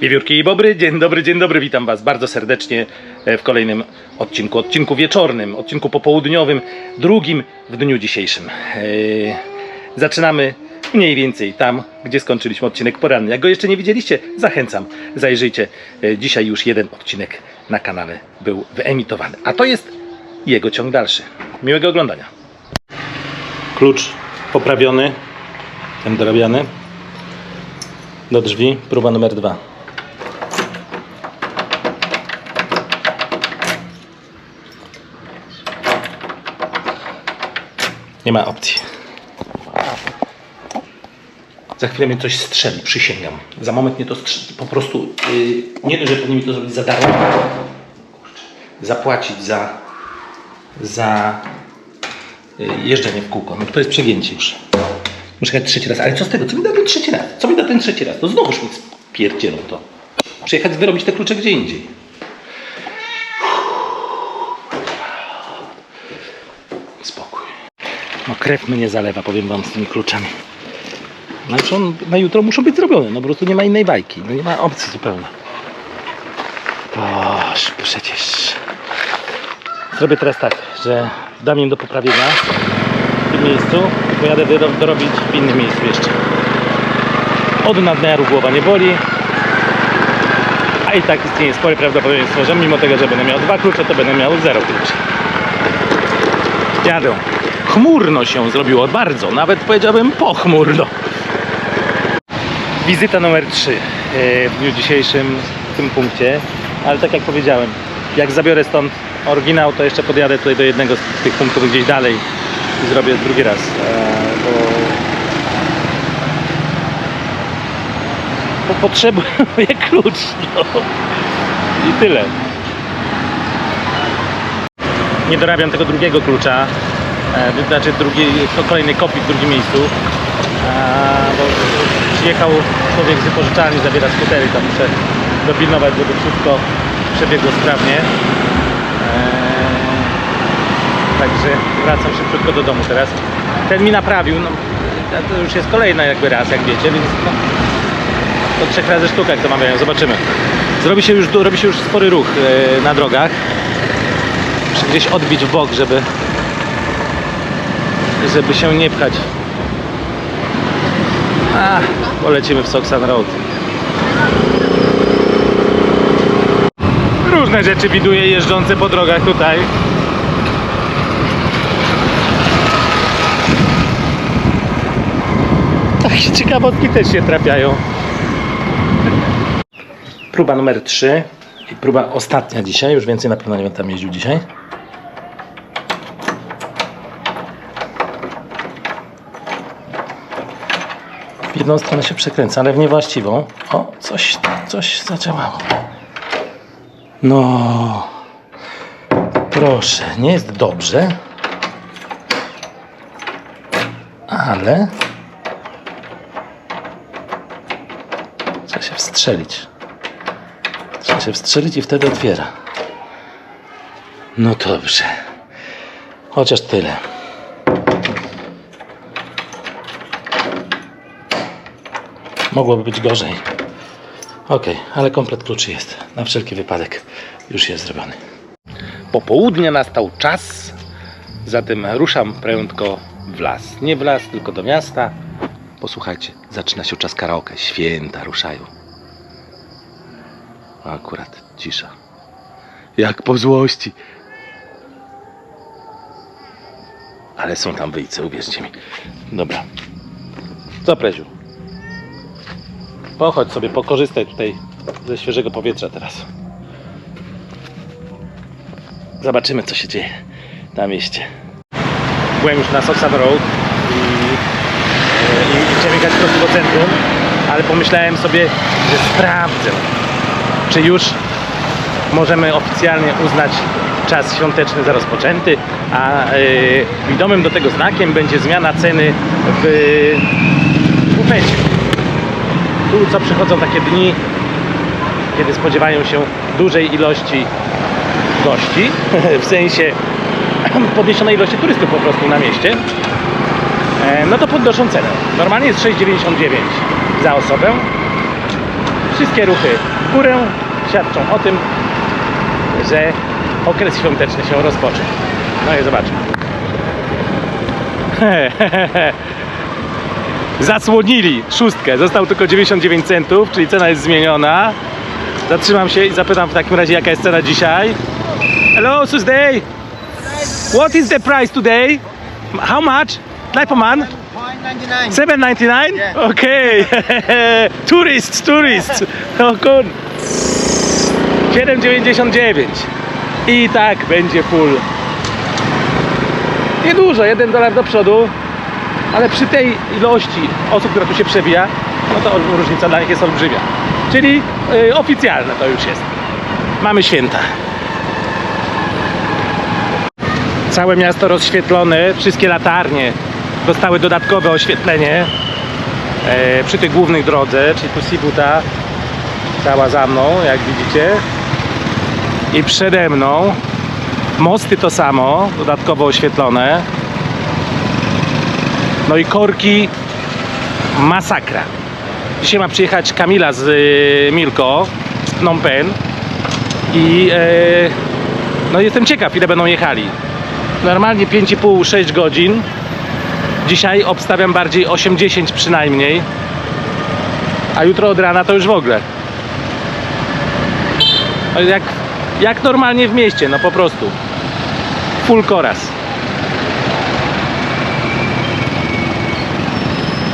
Wiewiórki i Bobry, dzień dobry, dzień dobry, witam Was bardzo serdecznie e, w kolejnym odcinku, odcinku wieczornym, odcinku popołudniowym, drugim w dniu dzisiejszym. E, Zaczynamy mniej więcej tam, gdzie skończyliśmy odcinek poranny. Jak go jeszcze nie widzieliście, zachęcam, zajrzyjcie. E, Dzisiaj już jeden odcinek na kanale był wyemitowany, a to jest jego ciąg dalszy. Miłego oglądania. Klucz poprawiony, ten dorabiany. Do drzwi, próba numer dwa. Nie ma opcji. Za chwilę mnie coś strzeli, przysięgam. Za moment mnie to strzeli. Po prostu yy, nie dość, że powinien mi to zrobić za darmo. Zapłacić za, za yy, jeżdżenie w kółko. No to jest przegięcie już. Muszę jechać trzeci raz. Ale co z tego? Co mi da ten trzeci raz? Co mi da ten trzeci raz? To znowuż mi spierdzielą to. Przyjechać wyrobić te klucze gdzie indziej. Spokój. No krew mnie zalewa, powiem wam, z tymi kluczami. No już on na jutro muszą być zrobione, no po prostu nie ma innej bajki, no nie ma opcji zupełnie. Boż, przecież. Zrobię teraz tak, że dam im do poprawienia w tym miejscu, pojadę wyro- dorobić w innym miejscu jeszcze. Od nadmiaru głowa nie boli, a i tak istnieje spore prawdopodobieństwo, że mimo tego, że będę miał dwa klucze, to będę miał zero kluczy. Jadę. Chmurno się zrobiło, bardzo, nawet powiedziałbym pochmurno. Wizyta numer 3 w dniu dzisiejszym w tym punkcie, ale tak jak powiedziałem, jak zabiorę stąd oryginał, to jeszcze podjadę tutaj do jednego z tych punktów gdzieś dalej i zrobię drugi raz, e, bo, bo potrzebuję klucz, no. I tyle. Nie dorabiam tego drugiego klucza, e, znaczy drugiej, to kolejnej kopii w drugim miejscu, a, bo przyjechał człowiek z wypożyczalni, zabiera skutery, tam muszę dopilnować, żeby wszystko przebiegło sprawnie. Także wracam szybciutko do domu teraz. Ten mi naprawił, no, to już jest kolejna jakby raz, jak wiecie, więc no, to trzech razy sztuka, jak to mawiają, zobaczymy. Zrobi się już, robi się już spory ruch e, na drogach. Muszę gdzieś odbić w bok, żeby żeby się nie pchać a, polecimy w Soxan Road. Różne rzeczy widuję jeżdżące po drogach tutaj. Takie ciekawostki też się trafiają. Próba numer 3 i próba ostatnia dzisiaj. Już więcej na pewno nie będę tam jeździł dzisiaj. W jedną stronę się przekręca, ale w niewłaściwą. O, coś, coś zadziałało. No. Proszę, nie jest dobrze. Ale. Trzeba się wstrzelić. Trzeba się wstrzelić i wtedy otwiera. No dobrze. Chociaż tyle. Mogłoby być gorzej. Ok, ale komplet kluczy jest. Na wszelki wypadek już jest zrobiony. Popołudnie nastał czas, zatem ruszam prędko w las. Nie w las, tylko do miasta. Posłuchajcie, zaczyna się czas karaoke. Święta ruszają. Akurat cisza. Jak po złości. Ale są tam wyjce, uwierzcie mi. Dobra. Co, Preziu? Pochodź sobie, pokorzystaj tutaj ze świeżego powietrza teraz. Zobaczymy, co się dzieje na mieście. Byłem już na Soxham Road i, i, i chciałem jechać prosto do centrum, ale pomyślałem sobie, że sprawdzę, czy już możemy oficjalnie uznać czas świąteczny za rozpoczęty, a yy, widomym do tego znakiem będzie zmiana ceny w bufecie. Tu co przychodzą takie dni, kiedy spodziewają się dużej ilości gości, w sensie podniesionej ilości turystów po prostu na mieście, no to podnoszą cenę. Normalnie jest 6,99 za osobę, wszystkie ruchy w górę świadczą o tym, że okres świąteczny się rozpoczął. No i zobaczmy. Zasłonili szóstkę. Został tylko 99 centów, czyli cena jest zmieniona. Zatrzymam się i zapytam w takim razie, jaka jest cena dzisiaj. Hello, Tuesday. What is the price today? How much? Daj poman. 0.99. 7.99? Yeah. Okay. tourists, tourists. Oh, good. 7,99. I tak będzie full. Niedużo, 1 dolar do przodu, ale przy tej ilości osób, która tu się przewija, no to różnica dla nich jest olbrzymia. Czyli y, oficjalne to już jest. Mamy święta. Całe miasto rozświetlone, wszystkie latarnie dostały dodatkowe oświetlenie e, przy tej głównej drodze, czyli tu Sibuta, cała za mną, jak widzicie. I przede mną mosty to samo, dodatkowo oświetlone. No i korki masakra. Dzisiaj ma przyjechać Kamila z y, Milko, z Phnom Penh i e, no jestem ciekaw ile będą jechali. Normalnie 5,5-6 godzin. Dzisiaj obstawiam bardziej 8-10 przynajmniej. A jutro od rana to już w ogóle. Jak, jak normalnie w mieście, no po prostu. Full koraz.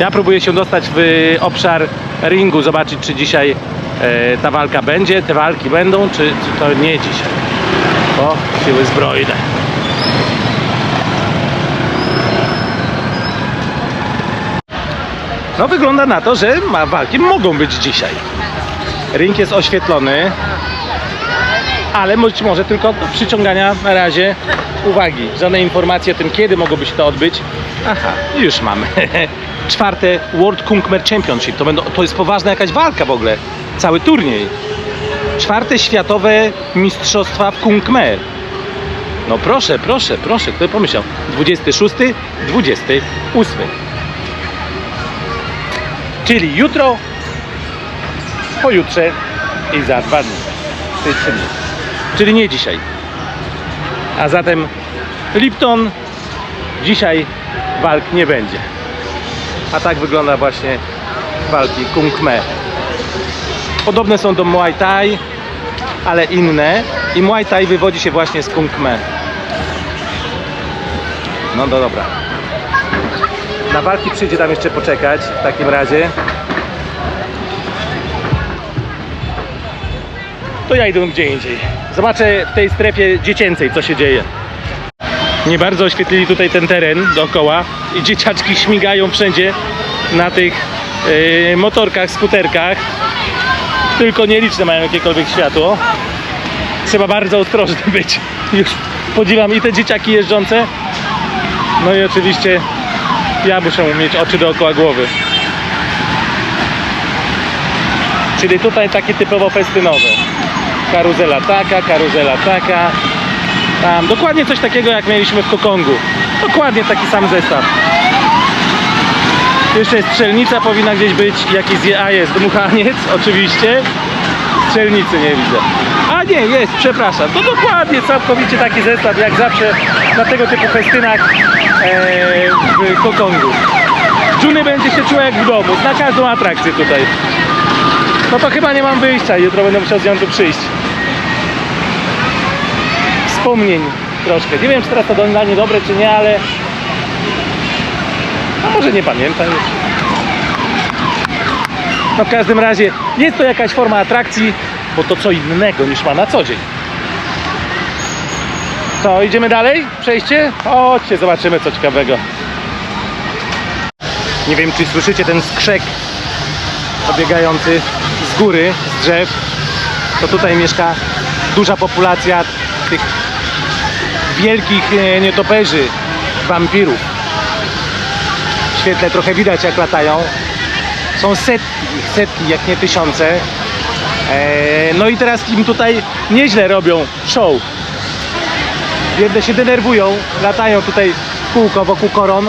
Ja próbuję się dostać w obszar ringu, zobaczyć czy dzisiaj e, ta walka będzie, te walki będą, czy, czy to nie dzisiaj. O, siły zbrojne. No wygląda na to, że ma walki mogą być dzisiaj. Ring jest oświetlony, ale być może tylko do przyciągania na razie uwagi. Żadne informacje o tym, kiedy mogłoby się to odbyć. Aha, już mamy. Czwarte World Kungmer Championship. To, będą, to jest poważna jakaś walka w ogóle. Cały turniej. Czwarte światowe mistrzostwa w Kungmer. No proszę, proszę, proszę, kto pomyślał? 26, 28. Czyli jutro, pojutrze i za dwa dni. Czyli. Czyli nie dzisiaj. A zatem Lipton dzisiaj walk nie będzie. A tak wygląda właśnie walki Kung Me. Podobne są do Muay Thai, ale inne. I Muay Thai wywodzi się właśnie z Kung Me. No to dobra. Na walki przyjdzie tam jeszcze poczekać w takim razie. To ja idę gdzie indziej. Zobaczę w tej strefie dziecięcej co się dzieje. Nie bardzo oświetlili tutaj ten teren dookoła i dzieciaczki śmigają wszędzie na tych yy, motorkach, skuterkach. Tylko nieliczne mają jakiekolwiek światło. Trzeba bardzo ostrożny być. Już podziwiam i te dzieciaki jeżdżące. No i oczywiście ja muszę mieć oczy dookoła głowy. Czyli tutaj takie typowo festynowe. Karuzela taka, karuzela taka. Tam dokładnie coś takiego jak mieliśmy w Kokongu. Dokładnie taki sam zestaw. Jeszcze strzelnica powinna gdzieś być. Jakiś je, a jest dmuchaniec oczywiście. Strzelnicy nie widzę. A nie, jest, przepraszam. To dokładnie całkowicie taki zestaw jak zawsze na tego typu festynach e, w Kokongu. Juny będzie się czuła jak w domu, na każdą atrakcję tutaj. No to chyba nie mam wyjścia, jutro będę musiał z nią tu przyjść. Wspomnień troszkę. Nie wiem, czy teraz to dla mnie dobre, czy nie, ale... A może nie pamiętam już. No w każdym razie jest to jakaś forma atrakcji, bo to co innego niż ma na co dzień. Co, idziemy dalej? Przejście? Chodźcie, zobaczymy co ciekawego. Nie wiem, czy słyszycie ten skrzek obiegający z góry, z drzew. To tutaj mieszka duża populacja tych wielkich e, nietoperzy, wampirów. W świetle trochę widać jak latają. Są setki, setki, jak nie tysiące. E, No i teraz im tutaj nieźle robią show. Jedne się denerwują, latają tutaj kółko wokół koron.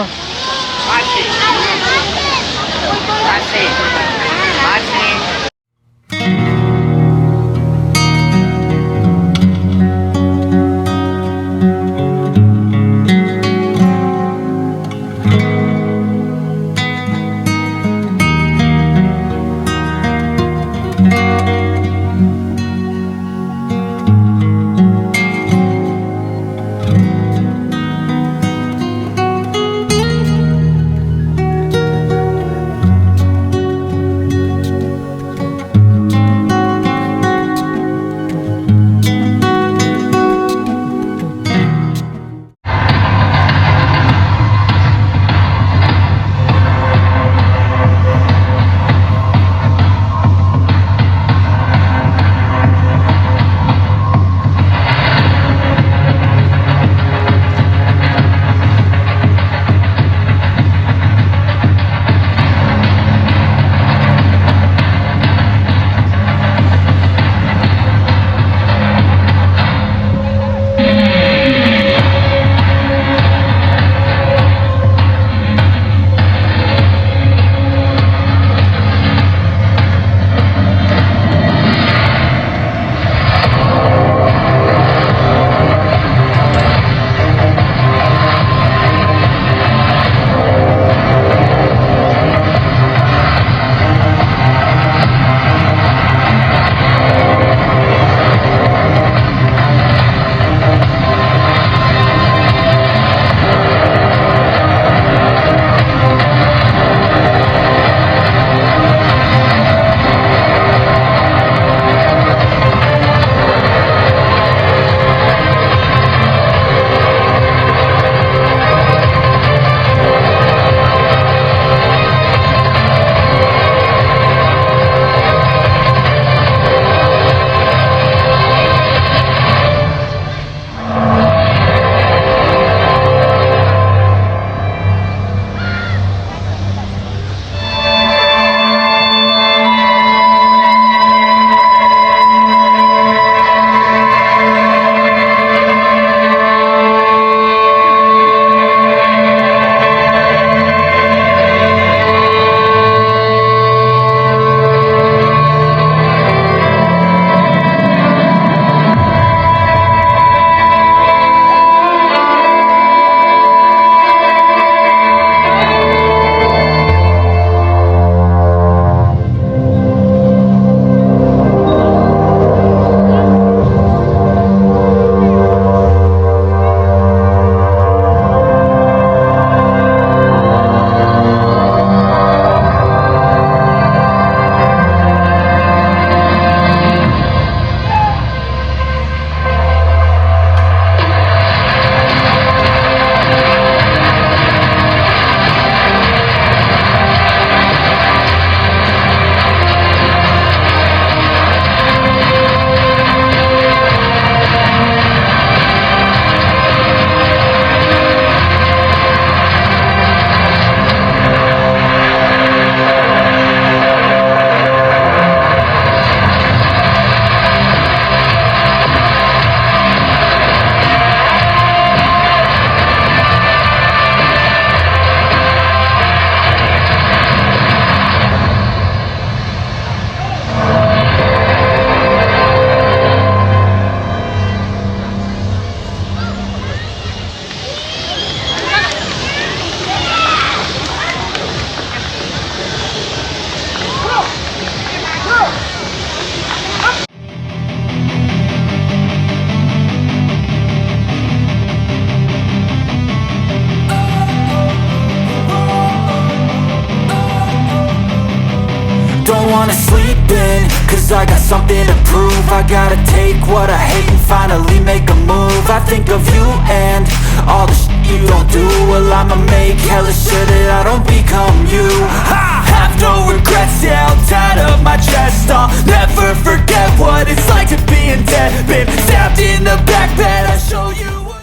Something to prove I gotta take what I hate and finally make a move. I think of you and all the shit you don't do. Well I'ma make hella sure that I don't become you. I have no regrets, yeah, I'll tie up my chest. I'll never forget what it's like to be in debt. Been stabbed in the back bed, I'll show you what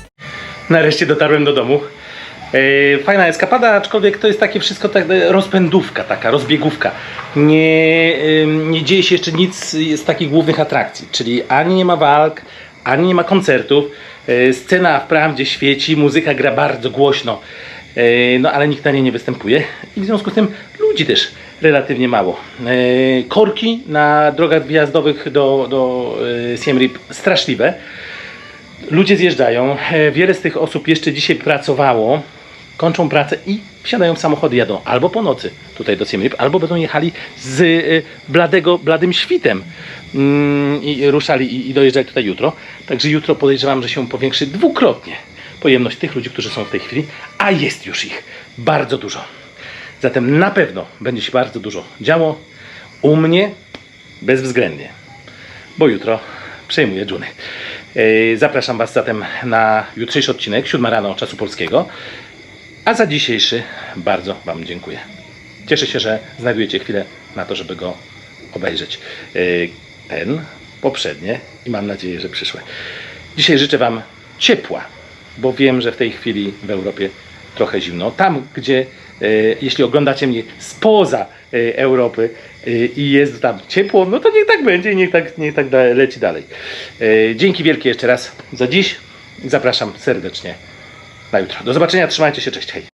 Nareszcie dotarłem do domu. E, Fajna eskapada, aczkolwiek to jest takie wszystko tak rozpędówka, taka rozbiegówka. Nie, nie dzieje się jeszcze nic z takich głównych atrakcji, czyli ani nie ma walk, ani nie ma koncertów. E, Scena wprawdzie świeci, muzyka gra bardzo głośno, e, no ale nikt na niej nie występuje i w związku z tym ludzi też relatywnie mało. Korki na drogach wjazdowych do, do Siem Reap straszliwe. Ludzie zjeżdżają. Wiele z tych osób jeszcze dzisiaj pracowało, kończą pracę i wsiadają w samochody, jadą albo po nocy tutaj do Siem albo będą jechali z e, bladego, bladym świtem mm, i ruszali i, dojeżdżali tutaj jutro. Także jutro podejrzewam, że się powiększy dwukrotnie pojemność tych ludzi, którzy są w tej chwili, a jest już ich bardzo dużo. Zatem na pewno będzie się bardzo dużo działo. U mnie bezwzględnie bo jutro przejmuję. Yy, Zapraszam Was zatem na jutrzejszy odcinek, 7 rano czasu polskiego. A za dzisiejszy bardzo Wam dziękuję. Cieszę się, że znajdujecie chwilę na to, żeby go obejrzeć. Yy, Ten, poprzednie i mam nadzieję, że przyszłe. Dzisiaj życzę Wam ciepła, bo wiem, że w tej chwili w Europie trochę zimno. Tam, gdzie e, jeśli oglądacie mnie spoza e, Europy i jest tam ciepło, no to niech tak będzie niech tak, niech tak leci dalej. Dzięki wielkie jeszcze raz za dziś. Zapraszam serdecznie na jutro. Do zobaczenia, trzymajcie się, cześć, hej.